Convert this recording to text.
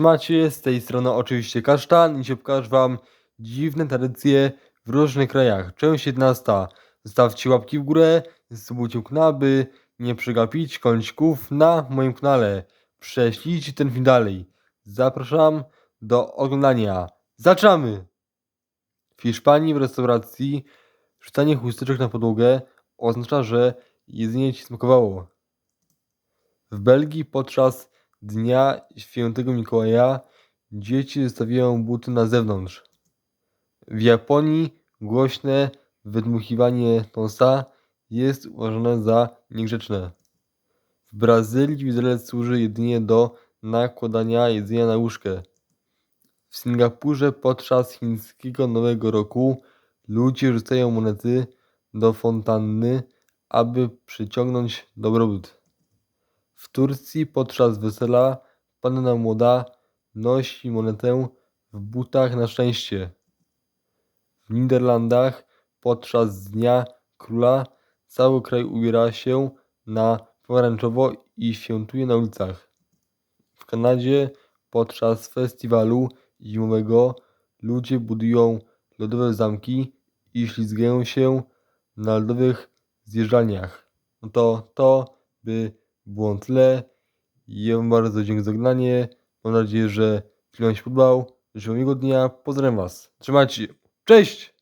Macie, z tej strony oczywiście Kasztan i się pokażę wam dziwne tradycje w różnych krajach. Część 11. Zostawcie łapki w górę, subujcie knaby, nie przegapić kącików na moim kanale. Prześlijcie ten film dalej. Zapraszam do oglądania. Zaczynamy! W Hiszpanii w restauracji rzucanie chusteczek na podłogę oznacza, że jedzenie ci smakowało. W Belgii podczas Dnia Świętego Mikołaja dzieci zostawiają buty na zewnątrz. W Japonii głośne wydmuchiwanie nosa jest uważane za niegrzeczne. W Brazylii widelec służy jedynie do nakładania jedzenia na łóżkę. W Singapurze podczas chińskiego Nowego Roku ludzie rzucają monety do fontanny, aby przyciągnąć dobrobyt. W Turcji podczas wesela panna młoda nosi monetę w butach na szczęście. W Niderlandach podczas Dnia Króla cały kraj ubiera się na pomarańczowo i świętuje na ulicach. W Kanadzie podczas festiwalu zimowego ludzie budują lodowe zamki i ślizgają się na lodowych zjeżdżalniach. No to to by było na. Ja wam bardzo dziękuję za oglądanie. Mam nadzieję, że film się podobał. Życzę miłego dnia. Pozdrawiam was. Trzymajcie się. Cześć!